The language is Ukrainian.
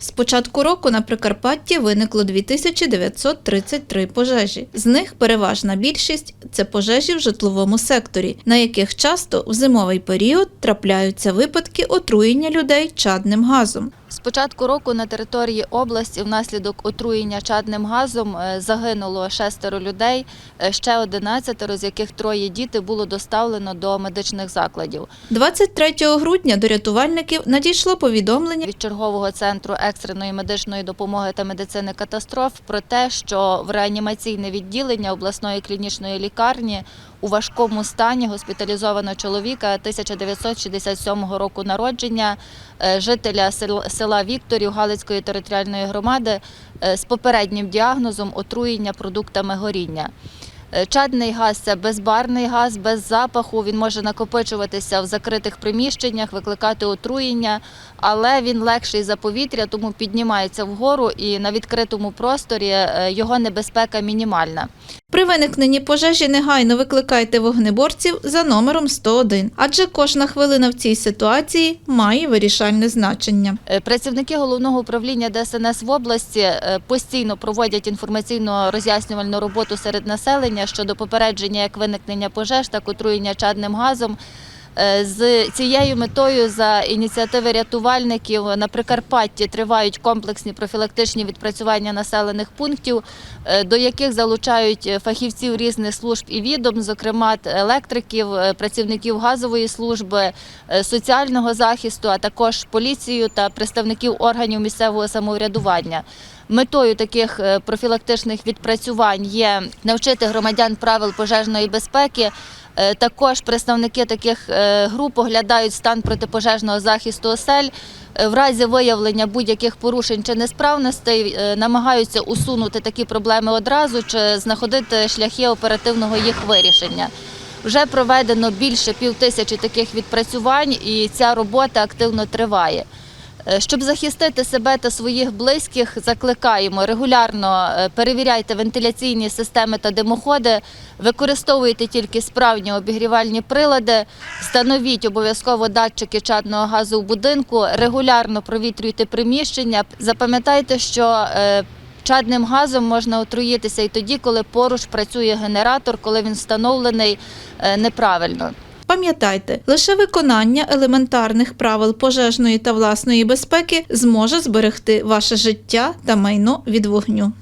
З початку року на Прикарпатті виникло 2933 пожежі. З них переважна більшість це пожежі в житловому секторі, на яких часто в зимовий період трапляються випадки отруєння людей чадним газом. З початку року на території області внаслідок отруєння чадним газом е, загинуло шестеро людей, е, ще 11, з яких троє діти було доставлено до медичних закладів. 23 грудня до рятувальників надійшло повідомлення Від чергового центру екстреної медичної допомоги та медицини катастроф про те, що в реанімаційне відділення обласної клінічної лікарні у важкому стані госпіталізовано чоловіка 1967 року народження, е, жителя села Вікторів Галицької територіальної громади е, з попереднім діагнозом отруєння продуктами горіння. Е, Чадний газ це безбарний газ, без запаху. Він може накопичуватися в закритих приміщеннях, викликати отруєння, але він легший за повітря, тому піднімається вгору і на відкритому просторі його небезпека мінімальна. При виникненні пожежі негайно викликайте вогнеборців за номером 101, адже кожна хвилина в цій ситуації має вирішальне значення. Е, Працівники головного управління ДСНС в області е, постійно проводять інформаційно-роз'яснювальну роботу серед населення щодо попередження як виникнення пожеж, так отруєння чадним газом. Е, З цією метою за ініціативи рятувальників на Прикарпатті тривають комплексні профілактичні відпрацювання населених пунктів, е, до яких залучають фахівців різних служб і відомств, зокрема електриків, е, працівників газової служби, соціального захисту, а також поліцію та представників органів місцевого самоврядування. Метою таких профілактичних відпрацювань є навчити громадян правил пожежної безпеки. Е, Також представники таких е, груп оглядають стан протипожежного захисту осель. Е, В разі виявлення будь-яких порушень чи несправностей намагаються усунути такі проблеми одразу чи знаходити шляхи оперативного їх вирішення. Вже проведено більше півтисячі таких відпрацювань, і ця робота активно триває. Е, Щоб захистити себе та своїх близьких, закликаємо регулярно е, перевіряйте вентиляційні системи та димоходи, використовуйте тільки справні обігрівальні прилади, встановіть обов'язково датчики чадного газу в будинку, регулярно провітрюйте приміщення. Запам'ятайте, що е, чадним газом можна отруїтися і тоді, коли поруч працює генератор, коли він встановлений неправильно. Пам'ятайте, лише виконання елементарних правил пожежної та власної безпеки зможе зберегти ваше життя та майно від вогню.